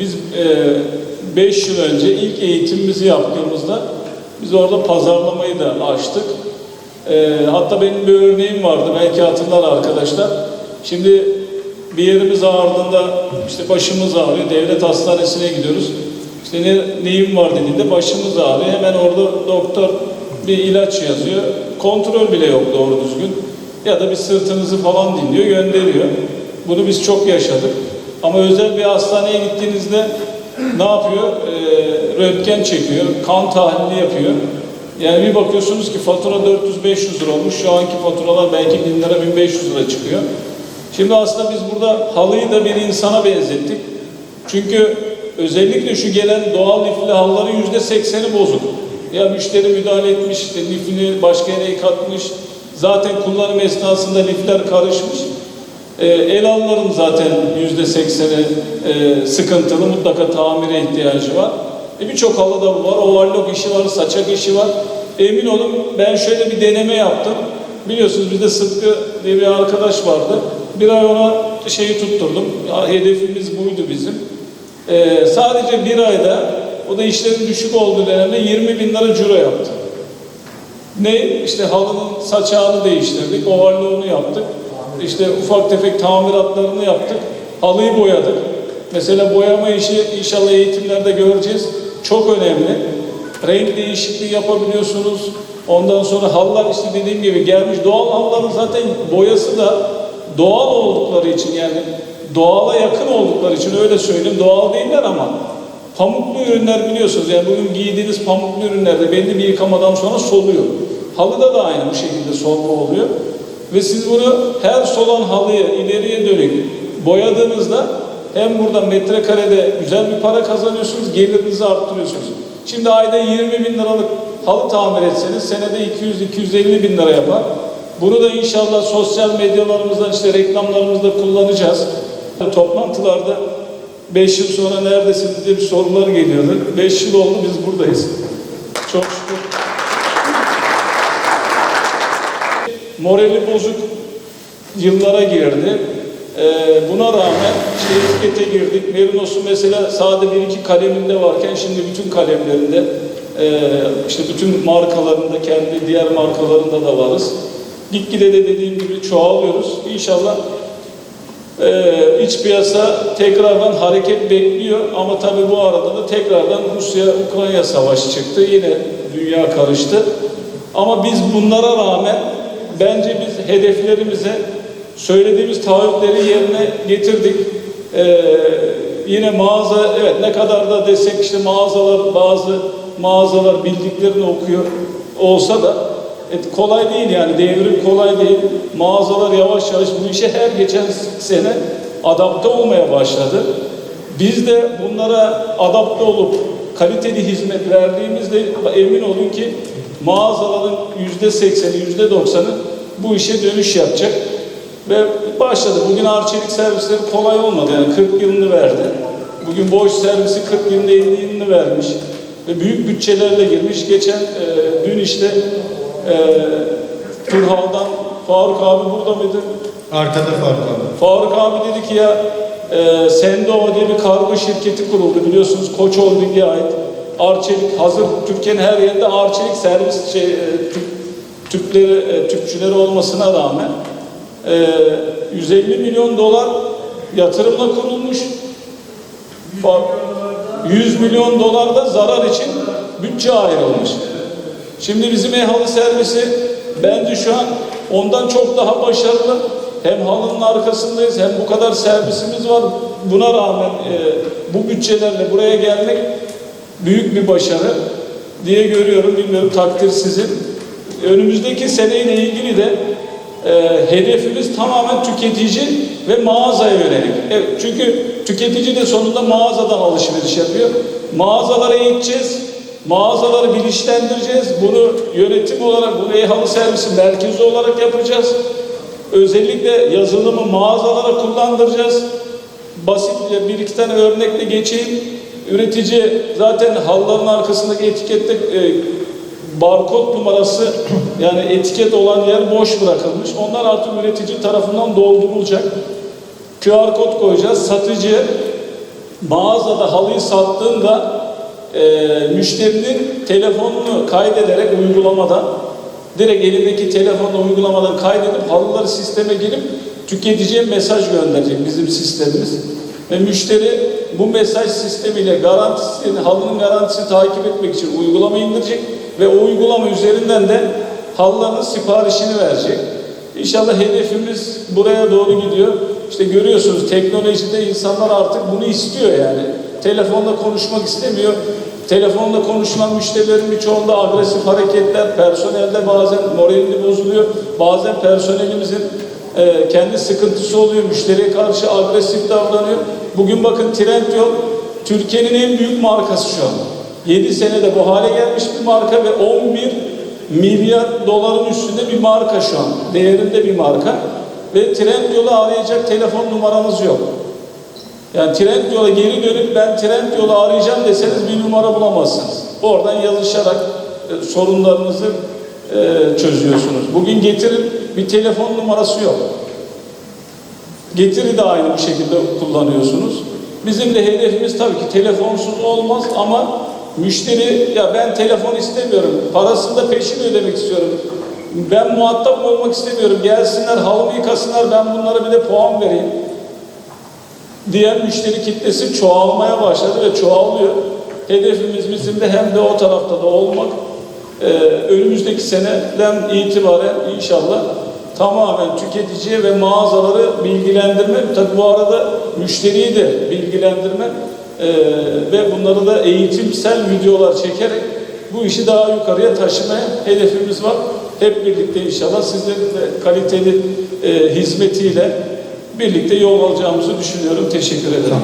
biz 5 yıl önce ilk eğitimimizi yaptığımızda biz orada pazarlamayı da açtık. E, hatta benim bir örneğim vardı belki hatırlar arkadaşlar. Şimdi bir yerimiz ağrıdığında işte başımız ağrıyor, devlet hastanesine gidiyoruz. İşte ne, neyim var dediğinde başımız ağrıyor. Hemen orada doktor bir ilaç yazıyor. Kontrol bile yok doğru düzgün. Ya da bir sırtınızı falan dinliyor, gönderiyor. Bunu biz çok yaşadık. Ama özel bir hastaneye gittiğinizde ne yapıyor? Ee, röntgen çekiyor, kan tahlili yapıyor. Yani bir bakıyorsunuz ki fatura 400-500 lira olmuş. Şu anki faturalar belki 1000 lira, 1500 lira çıkıyor. Şimdi aslında biz burada halıyı da bir insana benzettik. Çünkü özellikle şu gelen doğal lifli halıların yüzde sekseni bozuk. Ya müşteri müdahale etmiş, işte lifini başka yere katmış. Zaten kullanım esnasında lifler karışmış. E, zaten yüzde sekseni e, sıkıntılı, mutlaka tamire ihtiyacı var. E, Birçok halı da bu var, overlock işi var, saçak işi var. Emin olun ben şöyle bir deneme yaptım. Biliyorsunuz bizde Sıtkı diye bir arkadaş vardı. Bir ay ona şeyi tutturdum. Ya, hedefimiz buydu bizim. Ee, sadece bir ayda o da işlerin düşük olduğu dönemde 20 bin lira ciro yaptı. Ne? İşte halının saçağını değiştirdik, overlock'unu yaptık. İşte ufak tefek tamiratlarını yaptık. Halıyı boyadık. Mesela boyama işi inşallah eğitimlerde göreceğiz. Çok önemli. Renk değişikliği yapabiliyorsunuz. Ondan sonra halılar işte dediğim gibi gelmiş. Doğal halıların zaten boyası da doğal oldukları için yani doğala yakın oldukları için öyle söyleyeyim. Doğal değiller ama pamuklu ürünler biliyorsunuz. Yani bugün giydiğiniz pamuklu ürünlerde belli bir yıkamadan sonra soluyor. Halıda da aynı bu şekilde solma oluyor. Ve siz bunu her solan halıyı ileriye dönük boyadığınızda hem burada metrekarede güzel bir para kazanıyorsunuz, gelirinizi arttırıyorsunuz. Şimdi ayda 20 bin liralık halı tamir etseniz senede 200-250 bin lira yapar. Bunu da inşallah sosyal medyalarımızda işte reklamlarımızda kullanacağız. Toplantılarda 5 yıl sonra neredesiniz diye bir sorular geliyordu. 5 yıl oldu biz buradayız. Çok şükür. Morali bozuk yıllara girdi. Ee, buna rağmen işte girdik. Merinos'un mesela sade bir iki kaleminde varken şimdi bütün kalemlerinde e, işte bütün markalarında kendi diğer markalarında da varız. Gitgide de dediğim gibi çoğalıyoruz. İnşallah e, iç piyasa tekrardan hareket bekliyor ama tabii bu arada da tekrardan Rusya-Ukrayna savaşı çıktı. Yine dünya karıştı. Ama biz bunlara rağmen bence biz hedeflerimize söylediğimiz taahhütleri yerine getirdik. Ee, yine mağaza evet ne kadar da desek işte mağazalar bazı mağazalar bildiklerini okuyor olsa da et, kolay değil yani devrim kolay değil. Mağazalar yavaş yavaş bu işe her geçen sene adapte olmaya başladı. Biz de bunlara adapte olup kaliteli hizmet verdiğimizde emin olun ki mağazaların yüzde sekseni, yüzde doksanı bu işe dönüş yapacak. Ve başladı. Bugün arçelik servisleri kolay olmadı. Yani 40 yılını verdi. Bugün boş servisi 40 yılını 50 yılını vermiş. Ve büyük bütçelerle girmiş. Geçen e, dün işte e, Turhal'dan Faruk abi burada mıydı? Arkada fark abi. Faruk abi dedi ki ya e, Sendova diye bir kargo şirketi kuruldu biliyorsunuz Koç Holding'e ait. Arçelik hazır Türkiye'nin her yerinde Arçelik servis şey, e, tüp, tüpleri, e, tüpçüleri olmasına rağmen e, 150 milyon dolar yatırımla kurulmuş. Fa- 100 milyon dolar da zarar için bütçe ayrılmış. Şimdi bizim e-halı servisi bence şu an ondan çok daha başarılı. Hem halının arkasındayız hem bu kadar servisimiz var. Buna rağmen e, bu bütçelerle buraya gelmek büyük bir başarı diye görüyorum. Bilmiyorum takdir sizin. Önümüzdeki seneyle ilgili de e, hedefimiz tamamen tüketici ve mağazaya yönelik. Evet, çünkü tüketici de sonunda mağazadan alışveriş yapıyor. Mağazalara eğiteceğiz. Mağazaları bilinçlendireceğiz. Bunu yönetim olarak, bunu e-halı servisi merkezi olarak yapacağız. Özellikle yazılımı mağazalara kullandıracağız. Basit bir iki tane örnekle geçeyim. Üretici zaten halların arkasındaki etikette e, barkod numarası yani etiket olan yer boş bırakılmış. Onlar artık üretici tarafından doldurulacak. QR kod koyacağız. Satıcı mağazada halıyı sattığında e, müşterinin telefonunu kaydederek uygulamadan direkt elindeki telefonla uygulamadan kaydedip halıları sisteme girip tüketiciye mesaj gönderecek bizim sistemimiz. Ve müşteri bu mesaj sistemiyle garantisini, halının garantisini takip etmek için uygulama indirecek ve o uygulama üzerinden de halıların siparişini verecek. İnşallah hedefimiz buraya doğru gidiyor. İşte görüyorsunuz teknolojide insanlar artık bunu istiyor yani. Telefonla konuşmak istemiyor. Telefonla konuşulan müşterilerin birçoğunda agresif hareketler, personelde bazen moralini bozuluyor. Bazen personelimizin e, kendi sıkıntısı oluyor. Müşteriye karşı agresif davranıyor. Bugün bakın Trendyol Türkiye'nin en büyük markası şu an. 7 senede bu hale gelmiş bir marka ve 11 milyar doların üstünde bir marka şu an. Değerinde bir marka. Ve Trendyol'u arayacak telefon numaranız yok. Yani Trendyol'a geri dönüp ben Trendyol'u arayacağım deseniz bir numara bulamazsınız. Oradan yazışarak e, sorunlarınızı e, çözüyorsunuz. Bugün getirin bir telefon numarası yok. Getiri de aynı bir şekilde kullanıyorsunuz. Bizim de hedefimiz tabii ki telefonsuz olmaz ama müşteri ya ben telefon istemiyorum, parasını da peşin ödemek istiyorum. Ben muhatap olmak istemiyorum. Gelsinler halımı yıkasınlar ben bunlara bir de puan vereyim. Diğer müşteri kitlesi çoğalmaya başladı ve çoğalıyor. Hedefimiz bizim de hem de o tarafta da olmak. Ee, önümüzdeki seneden itibaren inşallah tamamen tüketiciye ve mağazaları bilgilendirme, tabi bu arada müşteriyi de bilgilendirme ee, ve bunları da eğitimsel videolar çekerek bu işi daha yukarıya taşımaya hedefimiz var. Hep birlikte inşallah sizlerin de kaliteli e, hizmetiyle birlikte yol alacağımızı düşünüyorum. Teşekkür ederim.